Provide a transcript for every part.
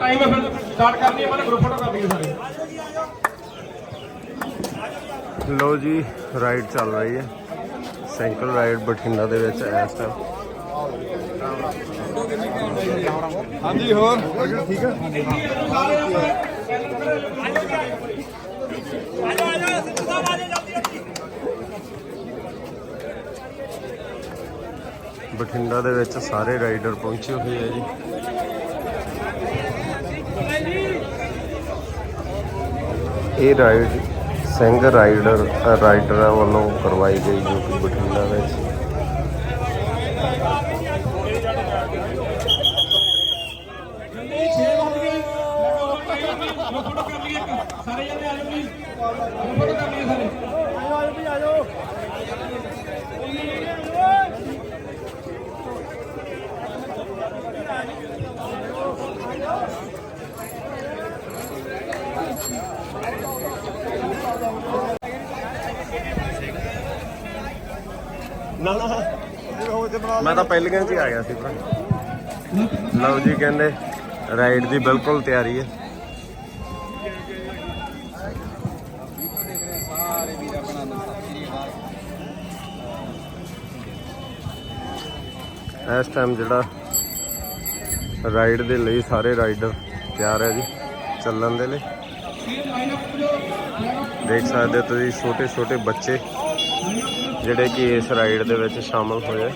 Time ਫਿਰ start ਕਰਨੀ ਹੈ ਮੈਂ ਗਰੁੱਪ ਫੋਟੋ ਕਰ ਲਈਏ ਸਾਰੇ। ਲੋ ਜੀ ਰਾਈਡ ਚੱਲ ਰਹੀ ਹੈ। ਸਾਈਕਲ ਰਾਈਡ ਬਠਿੰਡਾ ਦੇ ਵਿੱਚ ਇਸ ਟਾਈਮ ਹਾਂਜੀ ਹੋਰ? ਠੀਕ ਹੈ। ਬਠਿੰਡਾ ਦੇ ਵਿੱਚ ਸਾਰੇ ਰਾਈਡਰ ਪਹੁੰਚੇ ਹੋਏ ਆ ਜੀ। ਇਹ ਰਾਈਡ ਸਿੰਘ ਰਾਈਡਰ ਰਾਈਡਰਾਂ ਵੱਲੋਂ ਕਰਵਾਈ ਗਈ ਜੋ ਕਿ ਬਠਿੰਡਾ ਵਿੱਚ। ਸਾਰੇ ਜਣੇ ਆ ਜਾਓ ਫੋਟੋ ਕਰ ਲਈਏ ਸਾਰੇ ਆਜੋ ਆਜੋ ਵੀ ਆਜੋ। ਨਾ ਨਾ। ਮੈਂ ਤਾਂ ਪਹਿਲੀਆਂ 'ਚ ਹੀ ਆ ਗਿਆ ਸੀ ਭਰਾ। ਲਓ ਜੀ ਕਹਿੰਦੇ ਰਾਈਡ ਦੀ ਬਿਲਕੁਲ ਤਿਆਰੀ ਹੈ। ਇਸ ਟਾਈਮ ਜਿਹੜਾ ਰਾਈਡ ਦੇ ਲਈ ਸਾਰੇ ਰਾਈਡਰ ਤਿਆਰ ਹੈ ਜੀ, ਚੱਲਣ ਦੇ ਲਈ। ਦੇਖ ਸਕਦੇ ਹੋ ਤੁਸੀਂ ਛੋਟੇ ਛੋਟੇ ਬੱਚੇ, ਜਿਹੜੇ ਕਿ ਇਸ ਰਾਈਡ ਦੇ ਵਿੱਚ ਸ਼ਾਮਲ ਹੋਏ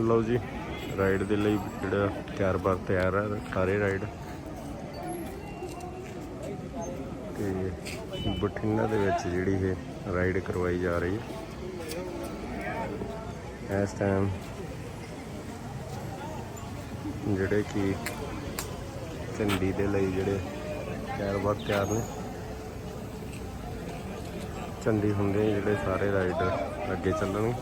ਲਓ ਜੀ ਰਾਈਡ ਦੇ ਲਈ ਜਿਹੜਾ ਤਿਆਰ ਬਾਰ ਤਿਆਰ ਹੈ ਸਾਰੇ ਰਾਈਡ ਤੇ ਬਠਿੰਡਾ ਦੇ ਵਿੱਚ ਜਿਹੜੀ ਇਹ ਰਾਈਡ ਕਰਵਾਈ ਜਾ ਰਹੀ ਹੈ ਇਸ ਟਾਈਮ ਜਿਹੜੇ ਕਿ ਝੰਡੀ ਦੇ ਲਈ ਜਿਹੜੇ ਤਿਆਰ ਬਰ ਤਿਆਰ ਨੇ। ਝੰਡੀ ਹੁੰਦੇ ਜਿਹੜੇ ਸਾਰੇ ਰਾਈਡਰ ਅੱਗੇ ਚੱਲਣਗੇ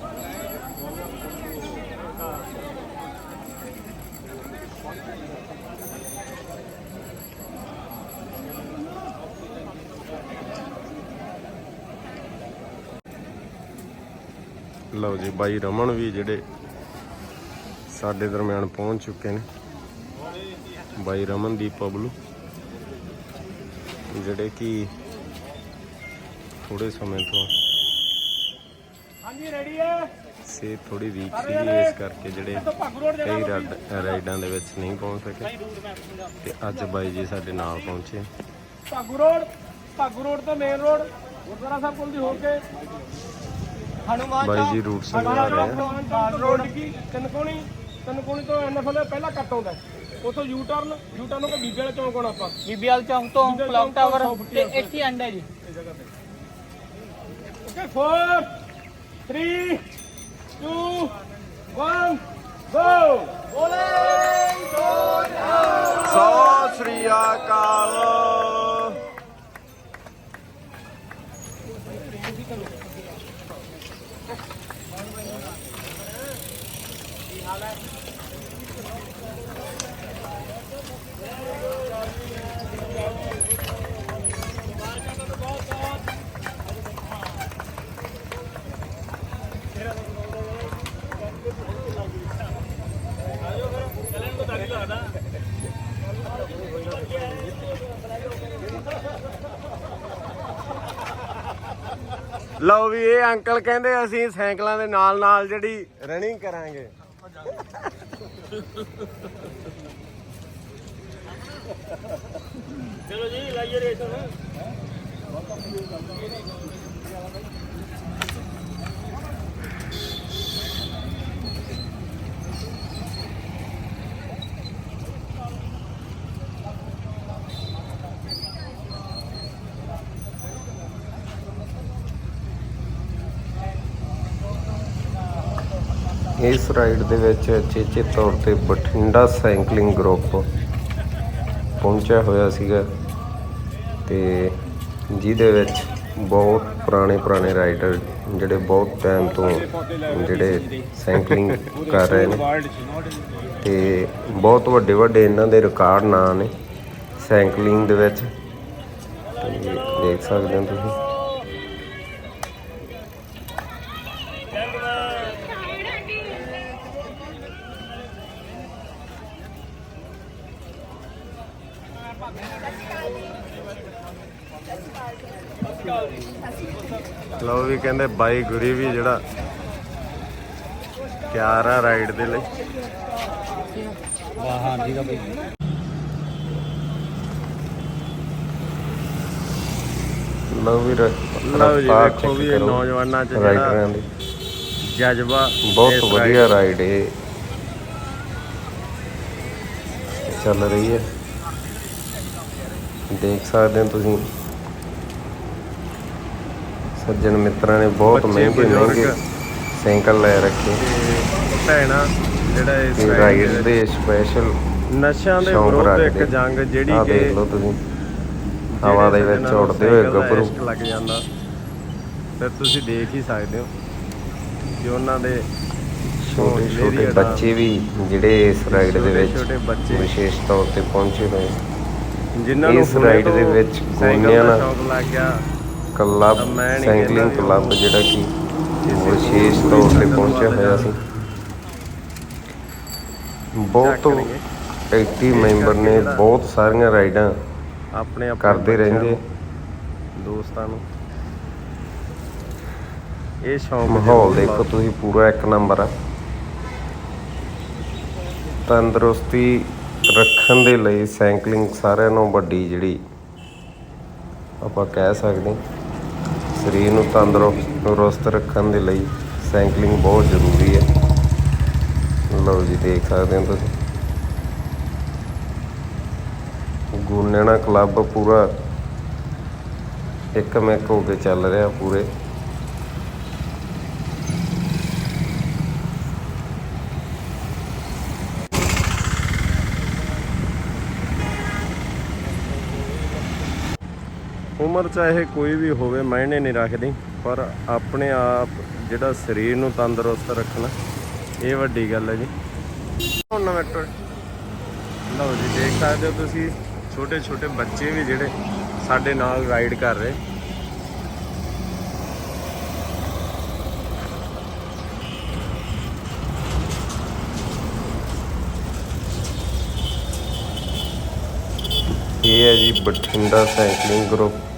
ਲਓ ਜੀ ਬਾਈ ਰਮਨ ਵੀ ਜਿਹੜੇ ਸਾਡੇ ਦਰਮਿਆਨ ਪਹੁੰਚ ਚੁੱਕੇ ਨੇ। ਬਾਈ ਰਮਨਦੀਪ ਪਬਲੂ ਜਿਹੜੇ ਕਿ ਥੋੜੇ ਸਮੇਂ ਤੋਂ ਹਾਂਜੀ ਰੈਡੀ ਹੈ? ਸੇ ਥੋੜੀ ਵੀਕ ਸੀ ਇਸ ਕਰਕੇ ਜਿਹੜੇ ਕਈ ਰਾਈਡਾਂ ਦੇ ਵਿੱਚ ਨਹੀਂ ਪਹੁੰਚ ਸਕੇ। ਤੇ ਅੱਜ ਬਾਈ ਜੀ ਸਾਡੇ ਨਾਲ ਪਹੁੰਚੇ। ਭਾਗੂ ਰੋਡ ਭਾਗੂ ਰੋਡ ਤੋਂ ਮੇਨ ਰੋਡ ਗੁਰਦੁਆਰਾ ਸਾਹਿਬ ਕੋਲ ਦੀ ਹੋ ਕੇ। ਬਾਈ ਜੀ ਰੂਟ ਸਮਝਾ ਰਹੇ ਆ। ਬਾਲ ਰੋਡ ਕੀ? ਤਿੰਨਕੋਣੀ ਤਿੰਨਕੋਣੀ ਤੋਂ ਐਨਐਫਐਲ ਪਹਿਲਾ ਕੱਟ ਆਉਂਦਾ। ਉਥੋਂ ਯੂ ਟਰਨ ਯੂ ਟਰਨ ਕੇ ਬੀਬੀ ਵਾਲਾ ਚੌਂਕ ਆਉਣਾ ਆਪਾਂ। ਬੀਬੀਐਲ ਚੌਂਕ ਤੋਂ ਕਲੌਕ ਟਾਵਰ ਤੋਂ ਤੇ ਇੱਥੇ ਐਂਡ ਹੈ ਜੀ। ਓਕੇ 4 3 2 1 ਗੋ ਸਤਿ ਸ੍ਰੀ ਅਕਾਲ। ਲਓ ਵੀ ਇਹ ਅੰਕਲ ਕਹਿੰਦੇ ਅਸੀਂ ਸਾਈਕਲਾਂ ਦੇ ਨਾਲ ਨਾਲ ਜਿਹੜੀ ਰਨਿੰਗ ਕਰਾਂਗੇ। ਚਲੋ ਜੀ, ਲਾਈਏ ਰੇਸ ਹੁਣ। ਇਸ ਰਾਈਡ ਦੇ ਵਿੱਚ ਚੇਚੇ ਤੌਰ ਤੇ ਬਠਿੰਡਾ ਸਾਈਕਲਿੰਗ ਗਰੁੱਪ ਪਹੁੰਚਿਆ ਹੋਇਆ ਸੀਗਾ ਤੇ ਜਿਹਦੇ ਵਿੱਚ ਬਹੁਤ ਪੁਰਾਣੇ ਪੁਰਾਣੇ ਰਾਈਡਰ ਜਿਹੜੇ ਬਹੁਤ ਟਾਈਮ ਤੋਂ ਜਿਹੜੇ ਸਾਈਕਲਿੰਗ ਕਰ ਰਹੇ ਨੇ। ਤੇ ਬਹੁਤ ਵੱਡੇ ਵੱਡੇ ਇਹਨਾਂ ਦੇ ਰਿਕਾਰਡ ਨਾਂ ਨੇ ਸਾਈਕਲਿੰਗ ਦੇ ਵਿੱਚ। ਤੇ ਦੇਖ ਸਕਦੇ ਹੋ ਤੁਸੀਂ। ਕਹਿੰਦੇ ਬਾਈ ਗੁਰੀ ਵੀ ਜਿਹੜਾ ਤਿਆਰ ਆ ਰਾਈਡ ਦੇ ਲਈ। ਵਾਹ ਹਾਂ ਠੀਕ ਆ ਬਈ। ਲਓ ਵੀ ਲਓ ਜੀ check ਵੀ ਇਹ ਨੌਜਵਾਨਾਂ 'ਚ ਜਿਹੜਾ ਦੀ। ਜਜ਼ਬਾ ਬਹੁਤ ਵਧੀਆ ਰਾਈਡ ਇਹ ਚੱਲ ਰਹੀ ਹੈ ਦੇਖ ਸਕਦੇ ਹੋ ਤੁਸੀਂ। ਸੱਜਣ ਮਿੱਤਰਾਂ ਨੇ ਬਹੁਤ ਬੱਚੇ, ਮਹਿੰਗੇ ਬਜ਼ੁਰਗ। ਮਹਿੰਗੇ ਸਾਈਕਲ ਲੈ ਰੱਖੇ। ਤੇ ਭੈਣਾਂ ਜਿਹੜਾ ਇਸ ਰਾਈਡ ਦੇ ਸਪੈਸ਼ਲ ਨਸ਼ਿਆਂ ਦੇ ਸ਼ੌਂਕ ਵਿਰੁੱਧ ਰੱਖਦੇ। ਇੱਕ ਜੰਗ ਜਿਹੜੀ ਕਿ ਦੇਖ ਲਓ ਤੁਸੀਂ। ਹਵਾ ਦੇ ਜਿਹੜੇ ਵਿੱਚ ਸੱਜਣਾਂ ਹੋਏ ਸਾਈਕਲ ਦਾ ਗੱਭਰੂ। ਇਸ਼ਕ ਲੱਗ ਜਾਂਦਾ। ਫਿਰ ਤੁਸੀਂ ਦੇਖ ਹੀ ਸਕਦੇ ਹੋ ਕਿ ਉਹਨਾਂ ਦੇ ਛੋਟੇ ਹੌਸਲੇ ਛੋਟੇ ਬੱਚੇ ਵੀ ਜਿਹੜੇ ਇਸ ਰਾਈਡ ਦੇ ਛੋਟੇ ਵਿੱਚ ਬੱਚੇ ਵਿਸ਼ੇਸ਼ ਤੌਰ ਤੇ ਪਹੁੰਚੇ ਹੋਏ। ਜਿਨ੍ਹਾਂ ਨੂੰ ਇਸ ਹੁਣੇ ride ਦੇ ਤੋਂ ਵਿੱਚ ਸਾਈਕਲ ਗੋਨਿਆਂ ਦਾ ਨਾਲ ਸ਼ੌਂਕ ਲੱਗ ਗਿਆ। ਕਲੱਬ ਸਾਈਕਲਿੰਗ ਕਲੱਬ ਜਿਹੜਾ ਕਿ ਵਿਸ਼ੇਸ਼ ਤੌਰ ਤੇ ਪਹੁੰਚਿਆ ਹੋਇਆ ਸੀ ਬਹੁਤ। ਐਕਟਿਵ ਮੈਂਬਰ ਨੇ ਬਹੁਤ ਸਾਰੀਆਂ ਰਾਈਡਾਂ ਆਪਣੇ ਕਰਦੇ ਰਹਿੰਦੇ। ਨੂੰ, ਦੋਸਤਾਂ ਨੂੰ ਇਹ ਸ਼ੌਂਕ ਮਾਹੌਲ ਦੇਖੋ। ਤੁਸੀਂ ਪੂਰਾ ਇੱਕ ਨੰਬਰ ਆ ਤੰਦਰੁਸਤੀ ਰੱਖਣ ਦੇ ਲਈ ਸਾਈਕਲਿੰਗ ਸਾਰਿਆਂ ਨਾਲੋਂ ਵੱਡੀ ਜਿਹੜੀ ਆਪਾਂ ਕਹਿ ਸਕਦੇ ਹਾਂ। ਸਰੀਰ ਨੂੰ ਤੰਦਰੁਸਤ ਰੱਖਣ ਦੇ ਲਈ ਸਾਈਕਲਿੰਗ ਬਹੁਤ ਜ਼ਰੂਰੀ ਹੈ। ਲਓ ਜੀ, ਦੇਖ ਸਕਦੇ ਹੋ ਤੁਸੀਂ। ਗੁਰਨੈਣਾ ਕਲੱਬ ਪੂਰਾ ਇੱਕ ਮਿਕ ਹੋ ਕੇ ਚੱਲ ਰਿਹਾ ਪੂਰੇ। ਉਮਰ ਚਾਹੇ ਕੋਈ ਵੀ ਹੋਵੇ ਮਾਇਨੇ ਨਹੀਂ ਰੱਖਦੀ ਪਰ ਆਪਣੇ ਆਪ ਜਿਹੜਾ ਸਰੀਰ ਨੂੰ ਤੰਦਰੁਸਤ ਰੱਖਣਾ ਇਹ ਵੱਡੀ ਗੱਲ ਹੈ ਜੀ। ਹੁਣ ਨਵੈਟਰ ਲਓ ਜੀ ਦੇਖ ਸਕਦੇ ਹੋ ਤੁਸੀਂ ਛੋਟੇ ਛੋਟੇ ਬੱਚੇ ਵੀ ਜਿਹੜੇ ਸਾਡੇ ਨਾਲ ਰਾਈਡ ਕਰ ਰਹੇ। ਇਹ ਹੈ ਜੀ ਬਠਿੰਡਾ ਸਾਈਕਲਿੰਗ ਗਰੁੱਪ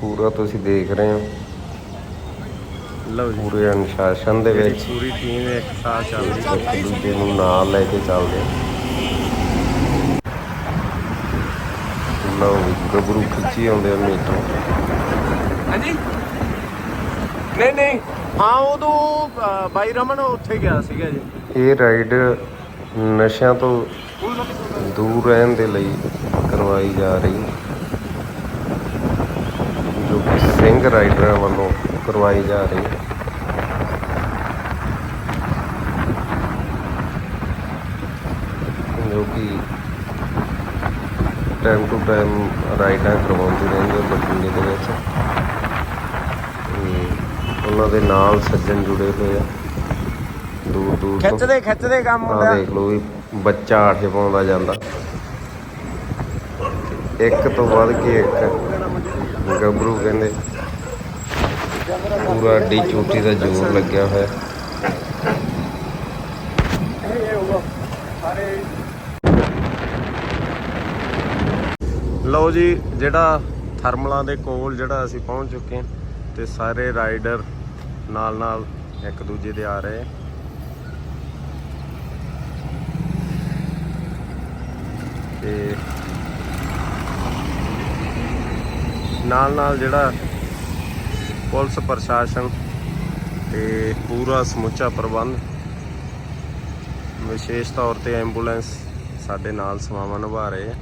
ਪੂਰਾ ਤੁਸੀਂ ਦੇਖ ਰਹੇ ਹੋ। ਲਓ ਜੀ। ਪੂਰੇ ਅਨੁਸ਼ਾਸਨ ਦੇ ਵਿੱਚ। ਪੂਰੀ ਟੀਮ ਇੱਕ ਸਾਥ ਚੱਲ ਰਹੀ ਹੈ। ਇੱਕ ਦੂਜੇ ਨੂੰ ਨਾਲ ਲੈ ਕੇ ਚੱਲਦੇ ਲਓ ਵੀ ਗੱਭਰੂ ਖਿੱਚੀ ਆਉਂਦੇ ਆ ਮੀਟਰ। ਹਾਂਜੀ? ਨਹੀਂ ਨਹੀਂ। ਹਾਂ ਉਦੋਂ ਬਾਈ ਰਮਨ ਉੱਥੇ ਗਿਆ ਸੀਗਾ ਜੀ। ਇਹ ਰਾਈਡ ਨਸ਼ਿਆਂ ਤੋਂ ਦੂਰ ਰਹਿਣ ਦੇ ਲਈ ਕਰਵਾਈ ਜਾ ਰਹੀ। ਹੈ ਸਿੰਘ ਰਾਈਡਰਾਂ ਵੱਲੋਂ ਕਰਵਾਈ ਜਾ ਰਹੀ ਹੈ। ਜੋ ਕਿ ਟਾਈਮ ਟੂ ਟਾਈਮ ਰਾਈਡਾਂ ਕਰਵਾਉਂਦੇ ਰਹਿੰਦੇ ਬਠਿੰਡੇ ਦੇ ਵਿੱਚ। ਉਹਨਾਂ ਦੇ ਨਾਲ ਸੱਜਣ ਜੁੜੇ ਹੋਏ ਆ। ਦੂਰ ਦੂਰ ਤੋਂ। ਖਿੱਚਦੇ ਖਿੱਚਦੇ ਕੰਮ ਆ ਦੇਖ ਲਓ ਵੀ ਬੱਚਾ ਆਠੇ ਪਾਉਂਦਾ ਜਾਂਦਾ। ਇੱਕ ਤੋਂ ਵੱਧ ਕੇ ਇੱਕ ਗੱਭਰੂ ਕਹਿੰਦੇ। ਪੂਰਾ ਡੀ ਚੋਟੀ ਦਾ ਜ਼ੋਰ ਲੱਗਿਆ ਹੋਇਆ। ਲਓ ਜੀ, ਜਿਹੜਾ ਥਰਮਲਾਂ ਦੇ ਕੋਲ ਜਿਹੜਾ ਅਸੀਂ ਪਹੁੰਚ ਚੁੱਕੇ ਹਾਂ ਤੇ ਸਾਰੇ ਰਾਈਡਰ ਨਾਲ ਨਾਲ ਇੱਕ ਦੂਜੇ ਦੇ ਆ ਰਹੇ ਆ। ਤੇ ਨਾਲ ਨਾਲ ਜਿਹੜਾ ਪੁਲਿਸ ਪ੍ਰਸ਼ਾਸਨ ਤੇ ਪੂਰਾ ਸਮੁੱਚਾ ਪ੍ਰਬੰਧ, ਵਿਸ਼ੇਸ਼ ਤੌਰ ਤੇ ਐਂਬੂਲੈਂਸ ਸਾਡੇ ਨਾਲ ਸੇਵਾਵਾਂ ਨਿਭਾ ਰਹੇ ਆ।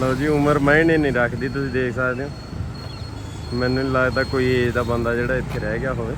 ਲਓ ਜੀ, ਉਮਰ ਮਾਇਨੇ ਨਹੀਂ ਰੱਖਦੀ, ਤੁਸੀਂ ਦੇਖ ਸਕਦੇ ਹੋ। ਮੈਨੂੰ ਨਹੀਂ ਲੱਗਦਾ ਕੋਈ ਏਜ ਦਾ ਬੰਦਾ ਜਿਹੜਾ ਇੱਥੇ ਰਹਿ ਗਿਆ ਹੋਵੇ।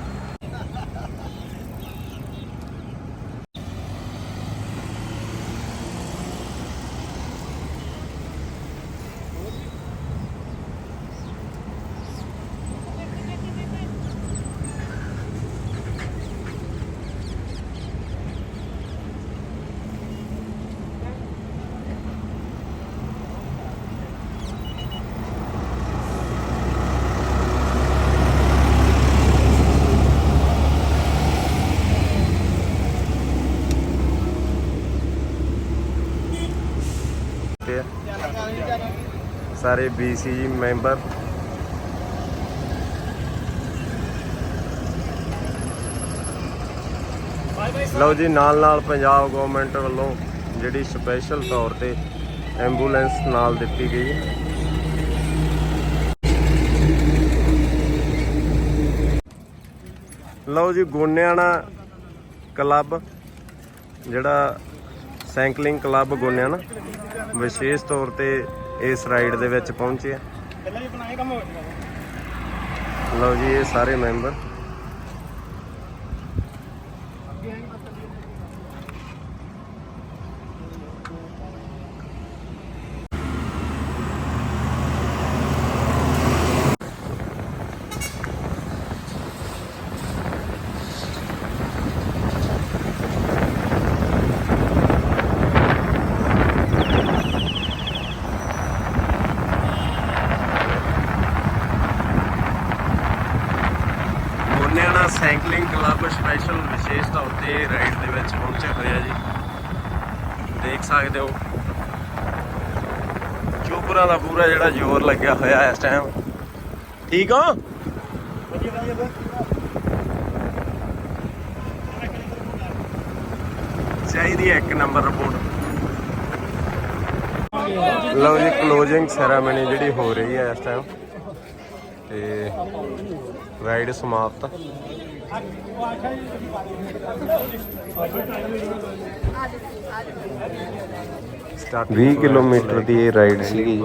ਸਾਰੇ BCG ਮੈਂਬਰ। ਲਓ ਜੀ ਨਾਲ ਨਾਲ ਪੰਜਾਬ ਗਵਰਨਮੈਂਟ ਵੱਲੋਂ ਜਿਹੜੀ ਸਪੈਸ਼ਲ ਤੌਰ ਤੇ ਐਂਬੂਲੈਂਸ ਨਾਲ ਦਿੱਤੀ ਗਈ। ਲਓ ਜੀ, ਗੋਨਿਆਣਾ ਕਲੱਬ, ਜਿਹੜਾ ਸਾਈਕਲਿੰਗ ਕਲੱਬ ਗੋਨਿਆਣਾ, ਵਿਸ਼ੇਸ਼ ਤੌਰ ਤੇ ਇਸ ਰਾਈਡ ਦੇ ਵਿੱਚ ਪਹੁੰਚੇ ਪਹਿਲਾਂ ਹੀ ਬਣਾਏ ਕੰਮ ਹੋ ਲਓ ਜੀ ਇਹ ਸਾਰੇ member Goniana cycling club special ਵਿਸ਼ੇਸ਼ ਤੌਰ ਤੇ ਰਾਈਡ ਦੇ ਵਿੱਚ ਪਹੁੰਚੇ ਹੋਏ ਆ ਜੀ ਦੇਖ ਸਕਦੇ ਹੋ ਚੋਪਰਾ ਦਾ ਪੂਰਾ ਜਿਹੜਾ ਜ਼ੋਰ ਲੱਗਿਆ ਹੋਇਆ ਇਸ ਟਾਈਮ ਠੀਕ ਹੋ? ਚਾਹੀਦੀ ਹੈ ਇੱਕ ਨੰਬਰ ਰਿਪੋਰਟ ਲਓ ਜੀ ਕਲੋਜ਼ਿੰਗ ਸੈਰਾਮਨੀ ਜਿਹੜੀ ਹੋ ਰਹੀ ਹੈ ਇਸ ਟਾਈਮ ਤੇ ਰਾਈਡ ਸਮਾਪਤ। Start 20 ਕਿਲੋਮੀਟਰ ਦੀ ਇਹ ਰਾਈਡ ਸੀਗੀ।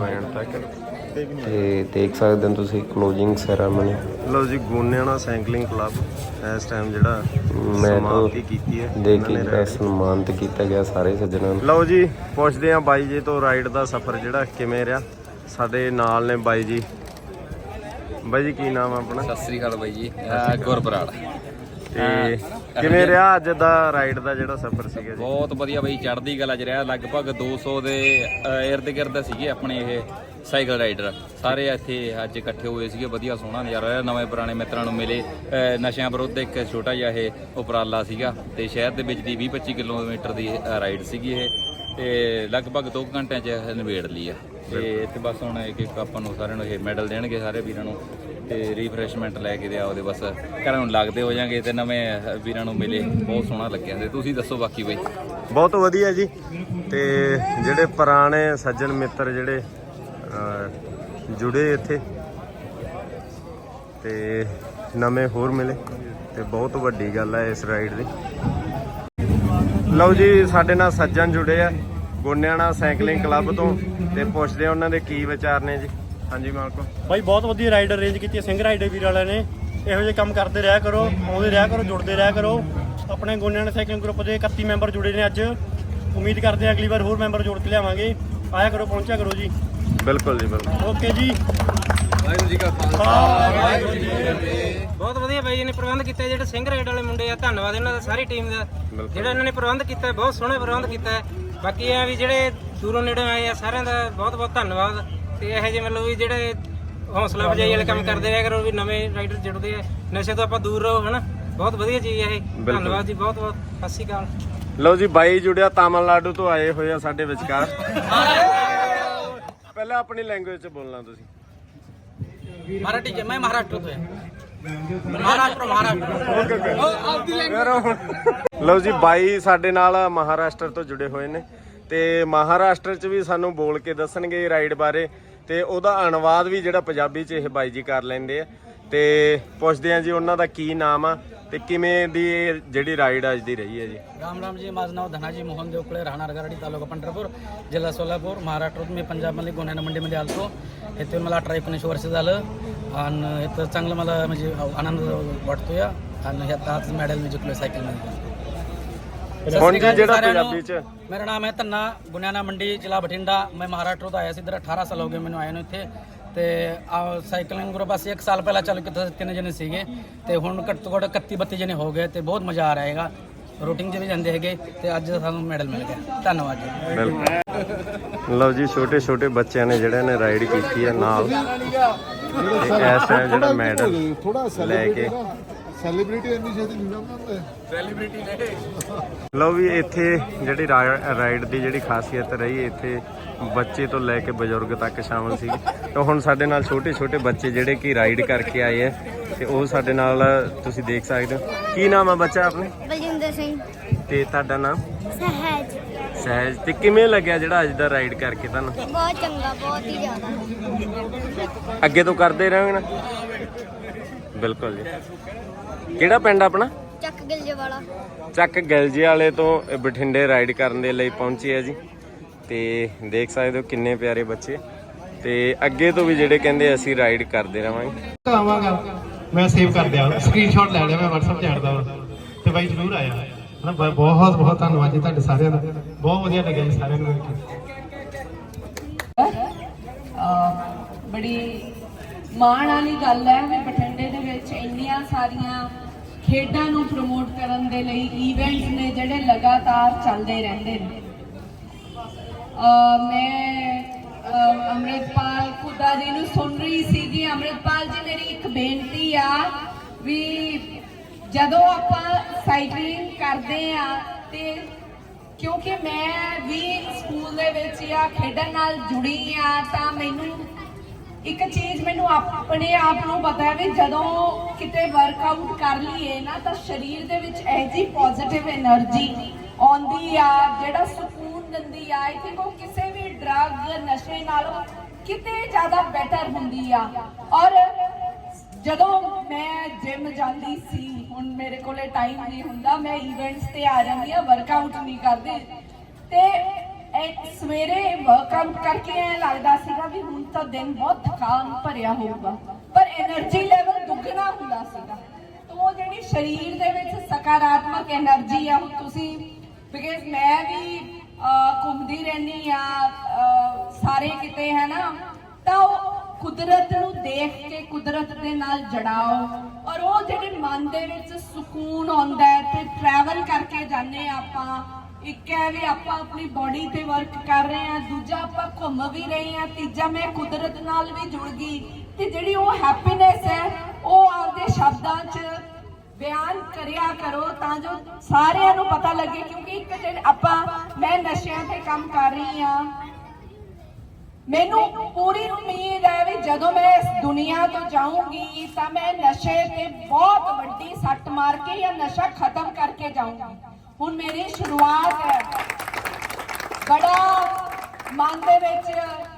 ਤੇ ਦੇਖ ਸਕਦੇ ਹੋ ਤੁਸੀਂ ਕਲੋਜ਼ਿੰਗ ਸੈਰਾਮਨੀ ਲਓ ਜੀ ਗੋਨਿਆਣਾ ਸਾਈਕਲਿੰਗ ਕਲੱਬ ਇਸ ਟਾਈਮ ਜਿਹੜਾ ਮੈਂ ਤਾਂ ਸਮਾਪਤੀ ਕੀਤੀ ਹੈ। ਦੇਖ ਕੇ ਜਿਹੜਾ ਸਨਮਾਨਿਤ ਕੀਤਾ ਗਿਆ ਸਾਰੇ ਸੱਜਣਾਂ ਨੂੰ। ਲਓ ਜੀ ਪੁੱਛਦੇ ਆਂ ਬਾਈ ਜੀ ਤੋਂ ਰਾਈਡ ਦਾ ਸਫ਼ਰ ਜਿਹੜਾ ਕਿਵੇਂ ਰਿਹਾ? ਸਾਡੇ ਨਾਲ ਨੇ ਬਾਈ ਜੀ। ਬਾਈ ਜੀ ਕੀ ਨਾਮ ਆ ਆਪਣਾ? ਸਤਿ ਸ੍ਰੀ ਅਕਾਲ ਬਾਈ ਜੀ ਗੁਰਬਰਾੜ ਤੇ ਕਿਵੇਂ ਰਿਹਾ ਅੱਜ ਦਾ ਰਾਈਡ ਦਾ ਜਿਹੜਾ ਸਫ਼ਰ ਸੀਗਾ ਜੀ? ਬਹੁਤ ਵਧੀਆ ਬਾਈ ਚੜ੍ਹਦੀ ਕਲਾ ਚ ਰਿਹਾ। ਲਗਭਗ 200 ਦੇ ਇਰਦ ਗਿਰਦ ਸੀਗੇ ਆਪਣੇ ਇਹ ਸਾਈਕਲ ਰਾਈਡਰ ਸਾਰੇ ਇੱਥੇ ਅੱਜ ਇਕੱਠੇ ਹੋਏ ਸੀਗੇ ਵਧੀਆ ਸੋਹਣਾ ਨਜ਼ਾਰਾ ਰਿਹਾ। ਨਵੇਂ ਪੁਰਾਣੇ ਮਿੱਤਰਾਂ ਨੂੰ ਮਿਲੇ। ਨਸ਼ਿਆਂ ਵਿਰੁੱਧ ਇੱਕ ਛੋਟਾ ਜਿਹਾ ਇਹ ਉਪਰਾਲਾ ਸੀਗਾ ਤੇ ਸ਼ਹਿਰ ਦੇ ਵਿੱਚ ਦੀ 20-25 ਕਿਲੋਮੀਟਰ ਦੀ ਰਾਈਡ ਸੀਗੀ ਇਹ। ਤੇ ਲਗਭਗ 2 ਘੰਟਿਆਂ ਚ ਨਿਬੇੜ ਲਈ ਆ। ਤੇ ਇੱਥੇ ਬਸ ਹੁਣ ਇੱਕ ਇੱਕ ਆਪਾਂ ਨੂੰ ਸਾਰਿਆਂ ਨੂੰ ਇਹ ਮੈਡਲ ਦੇਣਗੇ ਸਾਰੇ ਵੀਰਾਂ ਨੂੰ। ਤੇ ਰੀਫਰੈਸ਼ਮੈਂਟ ਲੈ ਕੇ ਤੇ ਆਉਦੇ ਬਸ ਘਰਾਂ ਨੂੰ ਲੱਗਦੇ ਹੋ ਜਾਾਂਗੇ ਤੇ ਨਵੇਂ ਵੀਰਾਂ ਨੂੰ ਮਿਲੇ। ਬਹੁਤ ਸੋਹਣਾ ਲੱਗਿਆ ਤੇ ਤੁਸੀਂ ਦੱਸੋ ਬਾਕੀ ਬਈ। ਬਹੁਤ ਵਧੀਆ ਜੀ। ਤੇ ਜਿਹੜੇ ਪੁਰਾਣੇ ਸੱਜਣ ਮਿੱਤਰ ਜਿਹੜੇ ਜੁੜੇ ਇੱਥੇ ਤੇ ਨਵੇਂ ਹੋਰ ਮਿਲੇ ਤੇ ਬਹੁਤ ਵੱਡੀ ਗੱਲ ਹੈ ਇਸ ਰਾਈਡ ਦੀ। ਲਓ ਜੀ, ਸਾਡੇ ਨਾਲ ਸੱਜਣ ਜੁੜੇ ਆ। ਗੋਨਿਆਣਾ ਸਾਈਕਲਿੰਗ ਕਲੱਬ ਤੋਂ ਤੇ ਪੁੱਛਦੇ ਆ ਉਹਨਾਂ ਦੇ ਕੀ ਵਿਚਾਰ ਨੇ ਜੀ। ਹਾਂਜੀ ਮਾਲਕੋ। ਬਾਈ ਬਹੁਤ ਵਧੀਆ ਰਾਈਡ ਅਰੇਂਜ ਕੀਤੀ ਹੈ ਸਿੰਘ ਰਾਈਡਰ ਵੀਰ ਵਾਲਿਆਂ ਨੇ। ਇਹੋ ਜਿਹੇ ਕੰਮ ਕਰਦੇ ਰਿਹਾ ਕਰੋ ਆਉਂਦੇ ਰਿਹਾ ਕਰੋ ਜੁੜਦੇ ਰਿਹਾ ਕਰੋ। ਆਪਣੇ ਗੋਨਿਆਣਾ ਸਾਈਕਲਿੰਗ ਗਰੁੱਪ ਦੇ 31 ਮੈਂਬਰ ਜੁੜੇ ਨੇ ਅੱਜ। ਉਮੀਦ ਕਰਦੇ ਹਾਂ ਅਗਲੀ ਵਾਰ ਹੋਰ ਮੈਂਬਰ ਜੋੜ ਕੇ ਲਿਆਵਾਂਗੇ। ਆਇਆ ਕਰੋ ਪਹੁੰਚਿਆ ਕਰੋ ਜੀ। ਬਿਲਕੁਲ ਜੀ ਬਿਲਕੁਲ। ਓਕੇ ਜੀ। ਬਹੁਤ ਵਧੀਆ ਬਾਈ ਜੀ ਨੇ ਪ੍ਰਬੰਧ ਕੀਤਾ ਜਿਹੜੇ ਸਿੰਘ ਰਾਈਡ ਵਾਲੇ ਮੁੰਡੇ ਆ ਧੰਨਵਾਦ ਇਹਨਾਂ ਦਾ ਸਾਰੀ ਟੀਮ ਦਾ। ਜਿਹੜਾ ਇਹਨਾਂ ਨੇ ਪ੍ਰਬੰਧ ਕੀਤਾ ਬਹੁਤ ਸੋਹਣਾ ਪ੍ਰਬੰਧ ਕੀਤਾ ਬਾਕੀ ਇਹ ਆ ਵੀ ਜਿਹੜੇ ਦੂਰੋਂ ਨੇੜੇ ਆਏ ਆ ਸਾਰਿਆਂ ਦਾ ਬਹੁਤ ਬਹੁਤ ਧੰਨਵਾਦ। ਤੇ ਇਹੋ ਜਿਹੇ ਮਤਲਬ ਵੀ ਜਿਹੜੇ ਹੌਸਲਾ ਵਜਾਈ ਵਾਲੇ ਕੰਮ ਕਰਦੇ ਰਿਹਾ ਕਰੋ ਵੀ ਨਵੇਂ ਰਾਈਡਰ ਜੁੜਦੇ ਆ ਨਸ਼ੇ ਤੋਂ ਆਪਾਂ ਦੂਰ ਰਹੋ ਹਨਾ ਬਹੁਤ ਵਧੀਆ ਚੀਜ਼ ਹੈ ਇਹ ਧੰਨਵਾਦ ਜੀ ਬਹੁਤ ਬਹੁਤ ਸਤਿ ਸ਼੍ਰੀ ਅਕਾਲ ਲਓ ਜੀ ਬਾਈ ਜੁੜਿਆ ਤਾਮਿਲਨਾਡੂ ਤੋਂ ਆਏ ਹੋਏ ਆ ਸਾਡੇ ਵਿਚਕਾਰ ਪਹਿਲਾਂ ਆਪਣੀ ਲੈਂਗੁਏਜ ਚ ਬੋਲਣਾ ਤੁਸੀਂ मराठी के मैं महाराष्ट्र से महाराष्ट्र महाराष्ट्र ਲਓ ਜੀ ਬਾਈ ਸਾਡੇ ਨਾਲ ਮਹਾਰਾਸ਼ਟਰ ਤੋਂ ਜੁੜੇ ਹੋਏ ਨੇ ਤੇ ਮਹਾਰਾਸ਼ਟਰ ਚ ਵੀ ਸਾਨੂੰ ਬੋਲ ਕੇ ਦੱਸਣਗੇ ਰਾਈਡ ਬਾਰੇ ਤੇ ਉਹਦਾ ਅਨੁਵਾਦ ਵੀ ਜਿਹੜਾ ਪੰਜਾਬੀ ਚ ਇਹ ਬਾਈ ਜੀ ਕਰ ਲੈਂਦੇ ਆ ਤੇ ਪੁੱਛਦੇ ਆ ਜੀ ਉਹਨਾਂ ਦਾ ਕੀ ਨਾਮ ਆ ਤੇ ਕਿਵੇਂ ਦੀ ਇਹ ਜਿਹੜੀ ਰਾਈਡ ਅੱਜ ਦੀ ਰਹੀ ਹੈ ਜੀ राम राम जी माझं नाव धनाजी मोहन देवकुळे राहणार गराडी तालुका पंढरपूर जिल्हा सोलापूर महाराष्ट्रातून मी पंजाबमध्ये गोंढाणा मंडीमध्ये आलतो इथे मला अठरा एकोणीस वर्ष झालं आणि इथं चांगलं मला म्हणजे आनंद वाटतो या आणि ह्यात आज मेडल मी जिंकलोय सायकलमध्ये ਹੁਣ ਜੀ ਜਿਹੜਾ ਪੰਜਾਬੀ ਚ? ਮੇਰਾ ਨਾਮ ਹੈ ਧੰਨਾ ਗੁਨਿਆਣਾ ਮੰਡੀ ਜ਼ਿਲ੍ਹਾ ਬਠਿੰਡਾ। ਮੈਂ ਮਹਾਰਾਸ਼ਟਰ ਤੋਂ ਆਇਆ ਸੀ ਇੱਧਰ 18 ਸਾਲ ਹੋ ਗਏ ਮੈਨੂੰ ਆਇਆ ਨੂੰ ਇੱਥੇ। ਤੇ ਆ ਸਾਈਕਲਿੰਗ ਗਰੁੱਪ ਅਸੀਂ 1 ਸਾਲ ਪਹਿਲਾਂ ਚੱਲ ਕੇ ਤਿੰਨ ਜਣੇ ਸੀਗੇ। ਤੇ ਹੁਣ ਘੱਟ ਤੋਂ ਘੱਟ 31 ਜਣੇ ਹੋ ਗਏ ਤੇ ਬਹੁਤ ਮਜ਼ਾ ਆ ਰਿਹਾ ਹੈਗਾ। ਰੂਟਿੰਗ ਵੀ ਜਾਂਦੇ ਹੈਗੇ ਤੇ ਅੱਜ ਸਾਨੂੰ ਮੈਡਲ ਮਿਲ ਗਿਆ। ਧੰਨਵਾਦ ਜੀ। ਲਓ ਜੀ ਛੋਟੇ ਛੋਟੇ ਬੱਚਿਆਂ ਨੇ ਜਿਹੜੇ ਨੇ ਰਾਈਡ ਕੀਤੀ ਹੈ ਨਾਲ। ਐਸਾ ਜਿਹੜਾ ਮੈਡਲ ਲੈ ਕੇ ਸੈਲੀਬ੍ਰਿਟੀ ਇੰਨੀ ਛੇਤੀ ਨਹੀਂ ਨਾ। ਬਣਾਉਂਦੇ ਲਓ ਵੀ ਇੱਥੇ ਜਿਹੜੀ ਰਾਈਡ ਦੀ ਜਿਹੜੀ ਖਾਸੀਅਤ ਰਹੀ ਇੱਥੇ ਬੱਚੇ ਤੋਂ ਲੈ ਕੇ ਬਜ਼ੁਰਗ ਤੱਕ ਸ਼ਾਮਲ ਸੀ। ਤੇ ਹੁਣ ਸਾਡੇ ਨਾਲ ਛੋਟੇ ਛੋਟੇ ਬੱਚੇ ਜਿਹੜੇ ਕਿ ਰਾਈਡ ਕਰਕੇ ਆਏ ਆ ਤੇ ਉਹ ਸਾਡੇ ਨਾਲ ਤੁਸੀਂ ਦੇਖ ਸਕਦੇ ਹੋ। ਕੀ ਨਾਮ ਆ ਬੱਚਾ ਆਪਣੇ? ਬਲਜਿੰਦਰ ਸਿੰਘ। ਤੇ ਤੁਹਾਡਾ ਨਾਮ? ਸਹਿਜ। ਸਹਿਜ। ਤੇ ਕਿਵੇਂ ਲੱਗਿਆ ਜਿਹੜਾ ਅੱਜ ਦਾ ਰਾਈਡ ਕਰਕੇ ਤੁਹਾਨੂੰ? ਬਹੁਤ ਚੰਗਾ ਬਹੁਤ ਹੀ ਜ਼ਿਆਦਾ। ਅੱਗੇ ਤੋਂ ਕਰਦੇ ਰਹਾਂਗੇ ਨਾ? ਬਿਲਕੁਲ ਜੀ। ਕਿਹੜਾ ਪਿੰਡ ਆਪਣਾ? ਚੱਕ ਗਿਲਜੇ ਵਾਲਾ ਚੱਕ ਗਲਜੇ ਵਾਲੇ ਤੋਂ ਇਹ ਬਠਿੰਡੇ ਰਾਈਡ ਕਰਨ ਦੇ ਲਈ ਪਹੁੰਚੇ ਆ ਜੀ। ਤੇ ਦੇਖ ਸਕਦੇ ਹੋ ਕਿੰਨੇ ਪਿਆਰੇ ਬੱਚੇ। ਤੇ ਅੱਗੇ ਤੋਂ ਵੀ ਜਿਹੜੇ ਕਹਿੰਦੇ ਅਸੀਂ ਰਾਈਡ ਕਰਦੇ ਰਵਾਂਗੇ। ਆਵਾਂਗਾ। ਮੈਂ ਸੇਵ ਕਰ ਦਿਆ। ਸਕਰੀਨਸ਼ਾਟ ਲੈ ਲਿਆ ਮੈਂ WhatsApp ਤੇ ਛੱਡਦਾ ਤੇ ਬਾਈ ਜ਼ਰੂਰ ਆਇਆ। ਹਨਾ ਬਹੁਤ ਬਹੁਤ ਧੰਨਵਾਦ ਜੀ ਤੁਹਾਡੇ ਸਾਰਿਆਂ ਦਾ। ਬਹੁਤ ਵਧੀਆ ਲੱਗਿਆ ਜੀ ਸਾਰਿਆਂ ਨੂੰ ਬੜੀ ਮਾਣ ਵਾਲੀ ਗੱਲ ਹੈ ਵੀ ਬਠਿੰਡੇ ਦੇ ਵਿੱਚ ਇੰਨੀਆਂ ਸਾਰੀਆਂ ਖੇਡਾਂ ਨੂੰ ਪ੍ਰਮੋਟ ਕਰਨ ਦੇ ਲਈ ਇਵੈਂਟਸ ਨੇ ਜਿਹੜੇ ਲਗਾਤਾਰ ਚੱਲਦੇ ਰਹਿੰਦੇ ਨੇ। ਮੈਂ, ਅਹ ਅੰਮ੍ਰਿਤਪਾਲ ਜੀ ਨੂੰ ਸੁਣ ਰਹੀ ਸੀਗੀ। ਅੰਮ੍ਰਿਤਪਾਲ ਜੀ, ਮੇਰੀ ਇੱਕ ਬੇਨਤੀ ਆ ਵੀ ਜਦੋਂ ਆਪਾਂ ਸਾਈਕਲਿੰਗ ਕਰਦੇ ਆ ਤੇ ਕਿਉਂਕਿ ਮੈਂ ਵੀ ਸਕੂਲ ਦੇ ਵਿੱਚ ਜਾਂ ਖੇਡਾਂ ਨਾਲ ਜੁੜੀ ਆ, ਤਾਂ ਮੈਨੂੰ ਇੱਕ ਚੀਜ਼ ਮੈਨੂੰ ਆਪਣੇ ਆਪ ਨੂੰ ਪਤਾ ਹੈ ਵੀ ਜਦੋਂ ਕਿਤੇ ਵਰਕਆਊਟ ਕਰ ਲਈਏ ਨਾ, ਤਾਂ ਸਰੀਰ ਦੇ ਵਿੱਚ ਇਹ ਜੀ ਪੋਜ਼ਿਟਿਵ એનર્ਜੀ ਆਉਂਦੀ ਆ, ਜਿਹੜਾ ਸਕੂਨ ਦਿੰਦੀ ਆ ਆਈ ਥਿੰਕ ਉਹ ਕਿਸੇ ਵੀ ਡਰੱਗ ਨਸ਼ੇ ਨਾਲੋਂ ਕਿਤੇ ਜ਼ਿਆਦਾ ਬੈਟਰ ਹੁੰਦੀ ਆ। ਔਰ ਜਦੋਂ ਮੈਂ ਜਿਮ ਜਾਂਦੀ ਸੀ, ਹੁਣ ਮੇਰੇ ਕੋਲੇ ਟਾਈਮ ਨਹੀਂ ਹੁੰਦਾ, ਮੈਂ ਇਵੈਂਟਸ ਤੇ ਆ ਜਾਂਦੀ ਆ ਵਰਕਆਊਟ ਨਹੀਂ ਕਰਦੀ। ਤੇ ਇਹ ਸਵੇਰੇ ਵਰਕਆਊਟ ਕਰਕੇ ਐ ਲੱਗਦਾ ਸੀਗਾ ਵੀ ਹੁਣ ਤਾਂ ਦਿਨ ਬਹੁਤ ਥਕਾਨ ਭਰਿਆ ਹੋਊਗਾ। ਪਰ એનર્ਜੀ ਲੈਵਲ ਦੁੱਗਣਾ ਹੁੰਦਾ ਸੀਗਾ। ਤੋਂ ਜਿਹੜੀ ਸਰੀਰ ਦੇ ਵਿੱਚ ਸਕਾਰਾਤਮਕ એનર્ਜੀ ਆ, ਉਹ ਤੁਸੀਂ ਬਿਕਾਜ਼ ਮੈਂ ਵੀ ਘੁੰਮਦੀ ਰਹਿਣੀ ਆ ਸਾਰੇ ਕਿਤੇ ਹੈ ਨਾ ਤਾਂ ਉਹ ਕੁਦਰਤ ਨੂੰ ਦੇਖ ਕੇ, ਕੁਦਰਤ ਦੇ ਨਾਲ ਜੜਾਓ। ਔਰ ਉਹ ਜਿਹੜੇ ਮਨ ਦੇ ਵਿੱਚ ਸਕੂਨ ਆਉਂਦਾ ਹੈ, ਤੇ ਟਰੈਵਲ ਕਰਕੇ ਜਾਂਦੇ ਆਪਾਂ ਇੱਕ ਹੈ ਵੀ ਆਪਾਂ ਆਪਣੀ ਬਾਡੀ ਤੇ ਵਰਕ ਕਰ ਰਹੇ ਹਾਂ, ਦੂਜਾ ਆਪਾਂ ਘੁੰਮ ਵੀ ਰਹੇ ਹਾਂ, ਤੀਜਾ ਮੈਂ ਕੁਦਰਤ ਨਾਲ ਵੀ ਜੁੜ ਗਈ ਤੇ ਜਿਹੜੀ ਉਹ ਹੈਪੀਨੈਸ ਹੈ, ਉਹ ਆਪਦੇ ਸ਼ਬਦਾਂ 'ਚ ਬਿਆਨ ਕਰਿਆ ਕਰੋ ਤਾਂ ਜੋ ਸਾਰਿਆਂ ਨੂੰ ਪਤਾ ਲੱਗੇ ਕਿਉਂਕਿ ਇੱਕ ਜਿਹੜੇ ਆਪਾਂ, ਮੈਂ ਨਸ਼ਿਆਂ ਤੇ ਕੰਮ ਕਰ ਰਹੀ ਹਾਂ। ਮੈਨੂੰ ਪੂਰੀ ਉਮੀਦ ਹੈ ਵੀ ਜਦੋਂ ਮੈਂ ਇਸ ਦੁਨੀਆ ਤੋਂ ਜਾਊਂਗੀ ਤਾਂ ਮੈਂ ਨਸ਼ੇ ਤੇ ਬਹੁਤ ਵੱਡੀ ਸੱਟ ਮਾਰ ਕੇ ਜਾਂ ਨਸ਼ਾ ਖਤਮ ਕਰਕੇ ਜਾਊਂਗੀ। ਹੁਣ ਮੇਰੀ ਸ਼ੁਰੂਆਤ ਹੈ। ਬੜਾ ਮਨ ਦੇ ਵਿੱਚ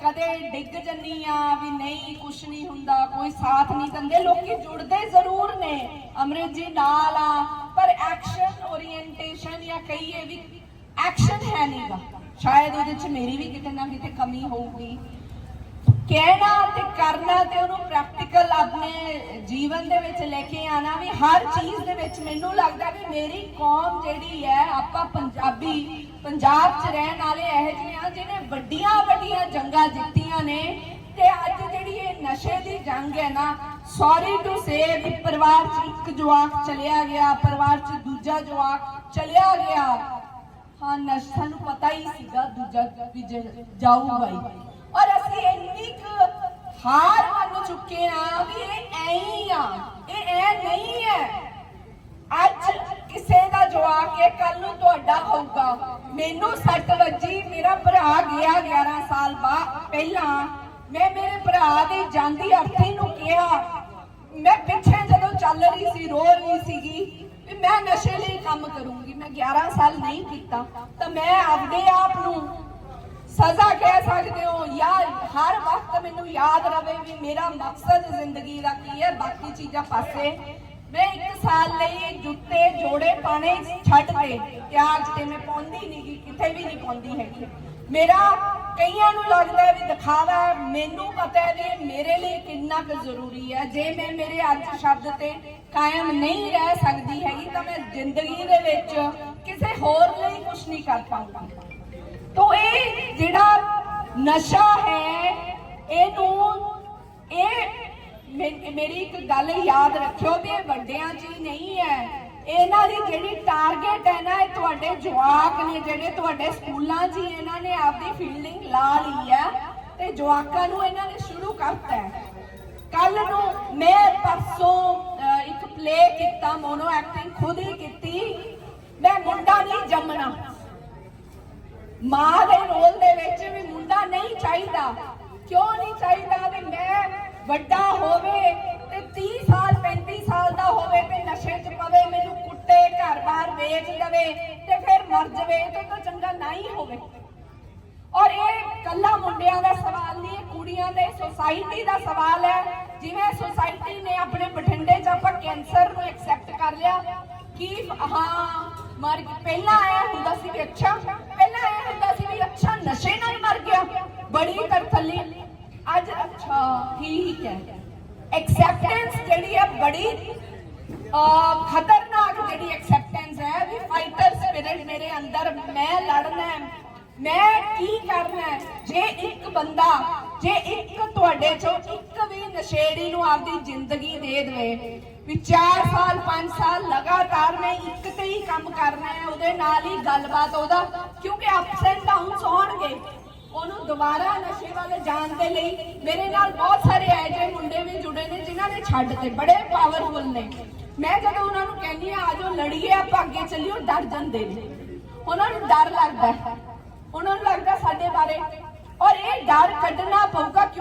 ਕਦੇ ਡਿੱਗ ਜੰਨੀ ਆ ਵੀ ਨਹੀਂ, ਕੁਛ ਨਹੀਂ ਹੁੰਦਾ, ਕੋਈ ਸਾਥ ਨਹੀਂ ਦਿੰਦੇ। ਲੋਕੀ ਜੁੜਦੇ ਜ਼ਰੂਰ ਨੇ ਅਮਰਿਤ ਜੀ ਨਾਲ ਆ, ਪਰ ਐਕਸ਼ਨ ਓਰੀਐਂਟੇਸ਼ਨ ਜਾਂ ਕਹੀਏ ਵੀ ਐਕਸ਼ਨ ਹੈ ਨਹੀਂਗਾ ਸ਼ਾਇਦ ਉਹਦੇ ਚ ਮੇਰੀ ਵੀ ਕਿਤੇ ਨਾ ਕਿਤੇ ਕਮੀ ਹੋਊਗੀ। ਕਹਿਣਾ ਤੇ ਕਰਨਾ ਤੇ ਉਹਨੂੰ ਪ੍ਰੈਕਟੀਕਲ ਆਪਣੇ ਜੀਵਨ ਦੇ ਵਿੱਚ ਲੈ ਕੇ ਆਣਾ ਵੀ ਹਰ ਚੀਜ਼ ਦੇ ਵਿੱਚ ਮੈਨੂੰ ਲੱਗਦਾ ਵੀ ਮੇਰੀ ਕੌਮ ਜਿਹੜੀ ਹੈ, ਆਪਾਂ ਪੰਜਾਬੀ, ਪੰਜਾਬ 'ਚ ਰਹਿਣ ਵਾਲੇ ਇਹੋ ਜਿਹੇ ਆ ਜਿਹਨੇ ਵੱਡੀਆਂ ਵੱਡੀਆਂ ਜੰਗਾਂ ਜਿੱਤੀਆਂ ਨੇ ਤੇ ਅੱਜ ਜਿਹੜੀ ਇਹ ਨਸ਼ੇ ਦੀ ਜੰਗ ਹੈ ਨਾ ਸੌਰੀ ਟੂ ਸੇ ਵੀ ਪਰਿਵਾਰ 'ਚ ਇੱਕ ਜਵਾਕ ਚਲਿਆ ਗਿਆ, ਪਰਿਵਾਰ 'ਚ ਦੂਜਾ ਜਵਾਕ ਚਲਿਆ ਗਿਆ। ਹਾਂ, ਨਸ਼ਾ ਨੂੰ ਪਤਾ ਹੀ ਸੀਗਾ ਦੂਜਾ ਵੀ ਜ- ਜਾਊਗਾ ਹੀ। ਔਰ ਅਸੀਂ ਇੰਨੀ ਕੁ ਹਾਰ ਮੰਨ ਚੁੱਕੇ ਆ ਵੀ ਇਹ ਐਂ ਹੀ ਆ, ਇਹ ਐ ਨਹੀਂ ਹੈ। ਅੱਜ ਕਿਸੇ ਦਾ ਜਵਾਕ ਹੈ ਕੱਲ ਨੂੰ ਤੁਹਾਡਾ ਹੋਊਗਾ। ਮੈਨੂੰ ਸੱਟ ਵੱਜੀ, ਮੇਰਾ ਭਰਾ ਗਿਆ 11 ਸਾਲ ਬਾਅਦ, ਪਹਿਲਾਂ। ਮੈਂ ਮੇਰੇ ਭਰਾ ਦੀ ਜਾਂਦੀ ਅਰਥੀ ਨੂੰ ਕਿਹਾ। ਮੈਂ ਪਿੱਛੇ ਜਦੋਂ ਚੱਲ ਰਹੀ ਸੀ, ਰੋ ਰਹੀ ਸੀਗੀ ਮੈਂ ਨਸ਼ੇ ਲਈ ਕੰਮ ਕਰੂੰਗੀ। ਮੈਂ 11 ਸਾਲ ਨਹੀਂ ਕੀਤਾ। ਤਾਂ ਮੈਂ ਆਪਦੇ ਆਪ ਨੂੰ ਸਜ਼ਾ ਕਹਿ ਸਕਦੇ ਹੋ ਯਾਰ ਹਰ ਵਕਤ ਮੈਨੂੰ ਯਾਦ ਰਵੇ ਵੀ ਮੇਰਾ ਮਕਸਦ ਜ਼ਿੰਦਗੀ ਦਾ ਕੀ ਹੈ, ਬਾਕੀ ਚੀਜ਼ਾਂ ਪਾਸੇ। ਮੈਂ ਇੱਕ ਸਾਲ ਲਈ ਜੁੱਤੇ, ਜੋੜੇ ਪਾਣੇ ਛੱਡ ਤੇ ਤਿਆਗ ਤੇ ਮੈਂ ਪਾਉਂਦੀ ਨਹੀਂ ਕਿਤੇ ਵੀ ਨਹੀਂ ਪਾਉਂਦੀ ਹੈਗੀ। ਮੇਰਾ ਕਈਆਂ ਨੂੰ ਲੱਗਦਾ ਵੀ ਦਿਖਾਵਾ, ਮੈਨੂੰ ਪਤਾ ਹੈ ਵੀ ਮੇਰੇ ਲਈ ਕਿੰਨਾ ਕੁ ਜ਼ਰੂਰੀ ਹੈ। ਜੇ ਮੈਂ ਮੇਰੇ ਅੱਜ ਸ਼ਬਦ ਤੇ ਕਾਇਮ ਨਹੀਂ ਰਹਿ ਸਕਦੀ ਹੈਗੀ, ਤਾਂ ਮੈਂ ਜ਼ਿੰਦਗੀ ਦੇ ਵਿੱਚ ਕਿਸੇ ਹੋਰ ਲਈ ਕੁਝ ਨਹੀਂ ਕਰ ਪਾਉਂਗੀ ਤੋ ਇਹ ਜਿਹੜਾ ਨਸ਼ਾ ਹੈ, ਇਹਨੂੰ ਇਹ ਮੇਰੀ ਇੱਕ ਗੱਲ ਯਾਦ ਰੱਖਿਓ ਵੀ ਇਹ ਵੱਡਿਆਂ 'ਚ ਹੀ ਨਹੀਂ ਹੈ। ਇਹਨਾਂ ਦੀ ਜਿਹੜੀ ਟਾਰਗੇਟ ਹੈ ਨਾ, ਇਹ ਤੁਹਾਡੇ ਜਵਾਕ ਨੇ, ਜਿਹੜੇ ਤੁਹਾਡੇ ਸਕੂਲਾਂ 'ਚ ਇਹਨਾਂ ਨੇ ਆਪਦੀ ਫੀਲਡਿੰਗ ਲਾ ਲਈ ਹੈ ਤੇ ਜਵਾਕਾਂ ਨੂੰ ਇਹਨਾਂ ਨੇ ਸ਼ੁਰੂ ਕਰਤਾ ਹੈ। ਕੱਲ ਨੂੰ ਮੈਂ ਪਰਸੋਂ ਇੱਕ ਪਲੇ ਕੀਤਾ ਮੋਨੋ ਐਕਟਿੰਗ ਖੁਦ ਹੀ ਕੀਤੀ। ਮੈਂ ਮੁੰਡਾ ਨਹੀਂ ਜੰਮਣਾ। ਮਾਂ ਦੇ ਰੋਲ ਦੇ ਵਿੱਚ ਵੀ ਮੁੰਡਾ ਨਹੀਂ ਚਾਹੀਦਾ। ਕਿਉਂ ਨਹੀਂ ਚਾਹੀਦਾ ਵੀ ਮੈਂ ਵੱਡਾ ਹੋਵੇ ਤੇ 30 ਸਾਲ 35 ਸਾਲ ਦਾ ਹੋਵੇ ਤੇ ਨਸ਼ੇ 'ਚ ਪਵੇ, ਮੈਨੂੰ ਕੁੱਟੇ ਘਰ-ਬਾਰ ਵੇਚ ਦੇਵੇ ਤੇ ਫਿਰ ਮਰ ਜਾਵੇ ਤੇ ਤਾਂ ਚੰਗਾ ਨਾ ਹੀ ਹੋਵੇ। ਔਰ ਇਹ ਕੱਲਾ ਮੁੰਡਿਆਂ ਦਾ ਸਵਾਲ ਨਹੀਂ, ਇਹ ਕੁੜੀਆਂ ਦੇ ਸੋਸਾਇਟੀ ਦਾ ਸਵਾਲ ਹੈ। ਜਿਵੇਂ ਸੋਸਾਇਟੀ ਨੇ ਆਪਣੇ ਬਠਿੰਡੇ 'ਚ ਆਪਾਂ ਕੈਂਸਰ ਨੂੰ ਐਕਸੈਪਟ ਕਰ ਲਿਆ। ਕਿ ਹਾਂ ਮਰ ਪਹਿਲਾਂ ਆਇਆ ਹੁੰਦਾ ਸੀ ਕਿ ਅੱਛਾ ਪਹਿਲਾਂ ਆਇਆ ਹੁੰਦਾ ਸੀ ਵੀ ਅੱਛਾ ਨਸ਼ੇ ਨਾਲ ਮਰ ਗਿਆ ਬੜੀ ਤਰਥੱਲੀ। ਅੱਜ ਅੱਛਾ ਠੀਕ ਹੈ ਐਕਸੈਪਟੈਂਸ ਜਿਹੜੀ ਹੈ ਬੜੀ ਅਹ, ਖਤਰਨਾਕ ਜਿਹੜੀ ਐਕਸੈਪਟੈਂਸ ਹੈ ਵੀ ਫਾਈਟਰ ਸਪਿਰਿਟ ਮੇਰੇ ਅੰਦਰ ਮੈਂ ਲੜਨਾ ਹੈ ਮੈਂ ਕੀ ਕਰਨਾ ਹੈ? ਜੇ ਇੱਕ ਬੰਦਾ ਜੇ ਇੱਕ ਤੁਹਾਡੇ ਚੋਂ ਇੱਕ ਵੀ ਨਸ਼ੇੜੀ ਨੂੰ ਆਪਦੀ ਜ਼ਿੰਦਗੀ ਦੇ ਦੇਵੇ, ਵੀ 4 ਸਾਲ 5 ਸਾਲ ਲਗਾਤਾਰ ਮੈਂ ਇੱਕ ਤੇ ਹੀ ਕੰਮ ਕਰਨਾ ਹੈ, ਉਹਦੇ ਨਾਲ ਹੀ ਗੱਲਬਾਤ ਉਹਦਾ, ਕਿਉਂਕਿ ਅਪਸ ਐਂਡ ਡਾਊਨਸ ਹੋਣਗੇ। ਉਹਨੂੰ ਦੁਬਾਰਾ ਨਸ਼ੇ ਵੱਲ ਜਾਣ ਦੇ ਲਈ ਮੇਰੇ ਨਾਲ ਬਹੁਤ ਸਾਰੇ ਐ ਮੁੰਡੇ ਵੀ ਜੁੜੇ ਨੇ, ਜਿਨ੍ਹਾਂ ਨੇ ਛੱਡ ਤੇ ਬੜੇ ਪਾਵਰਫੁਲ ਨੇ। ਮੈਂ ਜਦੋਂ ਉਹਨਾਂ ਨੂੰ ਕਹਿੰਦੀ ਆ ਆਜੋ ਲੜੀਏ ਆਪਾਂ ਅੱਗੇ ਚੱਲੀਏ ਡਰ ਜਾਂਦੇ ਨੇ। ਉਹਨਾਂ ਨੂੰ ਡਰ ਲੱਗਦਾ ਉਹਨਾਂ ਨੂੰ ਲੱਗਦਾ ਸਾਡੇ ਬਾਰੇ। ਔਰ ਇਹ ਡਰ ਕੱਢਣਾ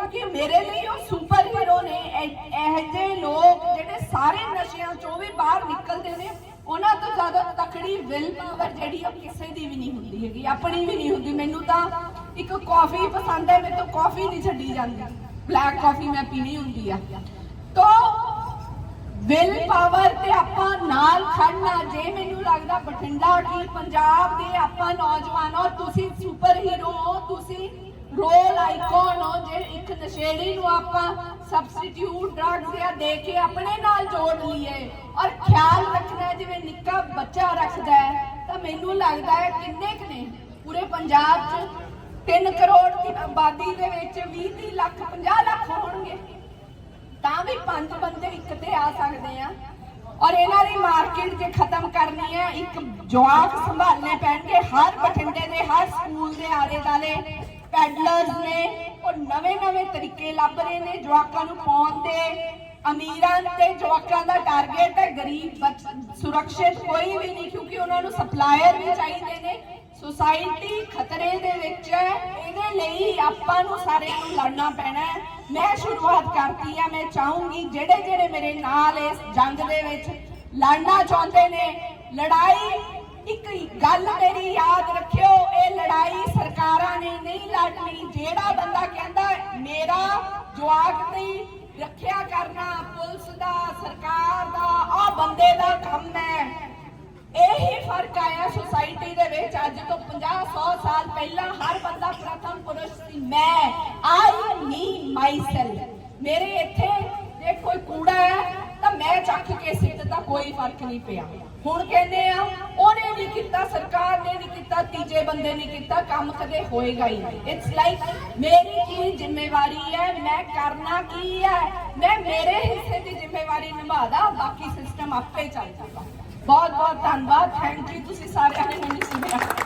ਕਿਉਂਕਿ ਮੇਰੇ ਲਈ ਉਹ ਸੁਪਰ ਹੀਰੋ ਨੇ। ਇਹ ਜਿਹੇ ਲੋਕ ਜਿਹੜੇ ਸਾਰੇ ਨਸ਼ਿਆਂ ਚੋਂ ਵੀ ਬਾਹਰ ਨਿਕਲਦੇ ਨੇ, ਉਹਨਾਂ ਤੋਂ ਜ਼ਿਆਦਾ ਤਕੜੀ ਵਿਲ ਪਾਵਰ ਜਿਹੜੀ ਉਹ ਕਿਸੇ ਦੀ ਵੀ ਨਹੀਂ ਹੁੰਦੀ ਹੈਗੀ, ਆਪਣੀ ਵੀ ਨਹੀਂ ਹੁੰਦੀ। ਮੈਨੂੰ ਤਾਂ ਇੱਕ ਕਾਫੀ ਪਸੰਦ ਹੈ ਮੈਨੂੰ ਕਾਫੀ ਨਹੀਂ ਛੱਡੀ ਜਾਂਦੀ। ਬਲੈਕ ਕਾਫੀ ਮੈਂ ਪੀਣੀ ਹੁੰਦੀ ਆ। ਤੋ ਵਿਲ ਪਾਵਰ ਤੇ ਆਪਾਂ ਨਾਲ ਖੜਨਾ ਜੇ ਮੈਨੂੰ ਲੱਗਦਾ ਬਠਿੰਡਾ ਕੀ ਪੰਜਾਬ ਦੇ ਆਪਾਂ ਨੌਜਵਾਨ ਹੋ, ਤੁਸੀਂ ਸੁਪਰ ਹੀਰੋ ਹੋ, ਤੁਸੀਂ ਰੋਲ ਆਈਕਨ ਹੋ, ਜੇ ਇੱਕ ਨਸ਼ੇੜੀ ਨੂੰ ਆਪਾਂ ਸਬਸਟੀਟਿਊਟ ਡਰੱਗਸ ਜਾਂ ਦੇ ਕੇ ਆਪਣੇ ਨਾਲ ਜੋੜ ਲਈਏ ਔਰ ਖਿਆਲ ਰੱਖਣਾ ਜਿਵੇਂ ਨਿੱਕਾ ਬੱਚਾ ਰੱਖਦਾ ਹੈ, ਤਾਂ ਮੈਨੂੰ ਲੱਗਦਾ ਹੈ ਕਿੰਨੇ ਕੁ ਨੇ? ਪੂਰੇ ਪੰਜਾਬ 'ਚ 3 ਕਰੋੜ ਦੀ ਆਬਾਦੀ ਦੇ ਵਿੱਚ 20 30 ਲੱਖ 50 ਲੱਖ ਹੋਣਗੇ। ਤਾਂ ਵੀ ਪੰਜ ਬੰਦੇ ਇੱਕ ਤੇ ਆ ਸਕਦੇ ਆ। ਔਰ ਇਹਨਾਂ ਦੀ ਮਾਰਕੀਟ ਜੇ ਖਤਮ ਕਰਨੀ ਹੈ, ਇੱਕ ਜਵਾਕ ਸੰਭਾਲਨੇ ਪੈਣਗੇ, ਹਰ ਬਠਿੰਡੇ ਦੇ, ਹਰ ਸਕੂਲ ਦੇ ਆਲੇ ਦਾਲੇ ਪੈਡਲਰਸ ਨੇ, ਉਹ ਨਵੇਂ ਨਵੇਂ ਤਰੀਕੇ ਲੱਭ ਰਹੇ ਨੇ ਜਵਾਕਾਂ ਨੂੰ ਪਾਉਣ ਦੇ। ਅਮੀਰਾਂ ਤੇ ਜਵਾਕਾਂ ਦਾ ਟਾਰਗੇਟ ਹੈ ਗਰੀਬ ਸੁਰੱਖਿਅਤ ਕੋਈ ਵੀ ਨਹੀਂ, ਕਿਉਂਕਿ ਉਹਨਾਂ ਨੂੰ ਸਪਲਾਇਰ ਵੀ ਚਾਹੀਦੇ ਨੇ। ਸੁਸਾਇਟੀ ਖਤਰੇ ਦੇ ਵਿੱਚ ਹੈ, ਇਹਦੇ ਲਈ ਆਪਾਂ ਨੂੰ ਸਾਰਿਆਂ ਨੂੰ ਲੜਨਾ ਪੈਣਾ ਹੈ। ਮੈਂ ਸ਼ੁਰੂਆਤ ਕਰਤੀ ਆ ਮੈਂ ਚਾਹੂੰਗੀ ਜਿਹੜੇ ਜਿਹੜੇ ਮੇਰੇ ਨਾਲ ਇਸ ਜੰਗ ਦੇ ਵਿੱਚ ਲੜਨਾ ਚਾਹੁੰਦੇ ਨੇ, ਲੜਾਈ ਇੱਕ ਗੱਲ ਮੇਰੀ ਯਾਦ ਰੱਖਿਓ, ਇਹ ਲੜਾਈ ਸਰਕਾਰਾਂ ਨੇ ਨਹੀਂ ਲੜਨੀ। ਜਿਹੜਾ ਬੰਦਾ ਕਹਿੰਦਾ ਮੇਰਾ ਜਵਾਕ ਦੀ ਰੱਖਿਆ ਕਰਨਾ, ਪੁਲਿਸ ਦਾ, ਸਰਕਾਰ ਦਾ ਆ ਬੰਦੇ ਦਾ ਕੰਮ ਹੈ। ਇਹੀ ਫ਼ਰਕ ਆਇਆ ਸੁਸਾਇਟੀ ਦੇ ਵਿੱਚ। ਅੱਜ ਤੋਂ 50 100 ਸਾਲ ਪਹਿਲਾਂ ਹਰ ਬੰਦਾ ਪ੍ਰਥਮ ਪੁਰਸ਼ ਸੀ। ਮੈਂ ਆਈ ਮੀ ਮਾਈਸੈਲਫ ਮੇਰੇ ਇੱਥੇ ਜੇ ਕੋਈ ਕੂੜਾ ਹੈ, ਤਾਂ ਮੈਂ ਚੱਕ ਕੇ ਸਿੱਟਦਾ ਕੋਈ ਫ਼ਰਕ ਨਹੀਂ ਪਿਆ। ਹੁਣ ਕਹਿੰਦੇ ਆ, ਉਹਨੇ ਨਹੀਂ ਕੀਤਾ, ਸਰਕਾਰ ਨੇ ਨਹੀਂ ਕੀਤਾ, ਤੀਜੇ ਬੰਦੇ ਨੇ ਕੀਤਾ, ਕੰਮ ਕਦੇ ਹੋਏਗਾ ਹੀ ਨਹੀਂ। ਇਟਸ ਲਾਈਕ ਮੇਰੀ ਕੀ ਜ਼ਿੰਮੇਵਾਰੀ ਹੈ, ਮੈਂ ਕਰਨਾ ਕੀ ਹੈ? ਮੈਂ ਮੇਰੇ ਹਿੱਸੇ ਦੀ ਜ਼ਿੰਮੇਵਾਰੀ ਨਿਭਾਦਾ, ਬਾਕੀ ਸਿਸਟਮ ਆਪੇ ਚੱਲ ਜਾਂਦਾ। ਬਹੁਤ ਬਹੁਤ ਧੰਨਵਾਦ ਥੈਂਕ ਯੂ ਤੁਸੀਂ ਸਾਰਿਆਂ ਨੇ ਮੈਨੂੰ ਸੁਣਿਆ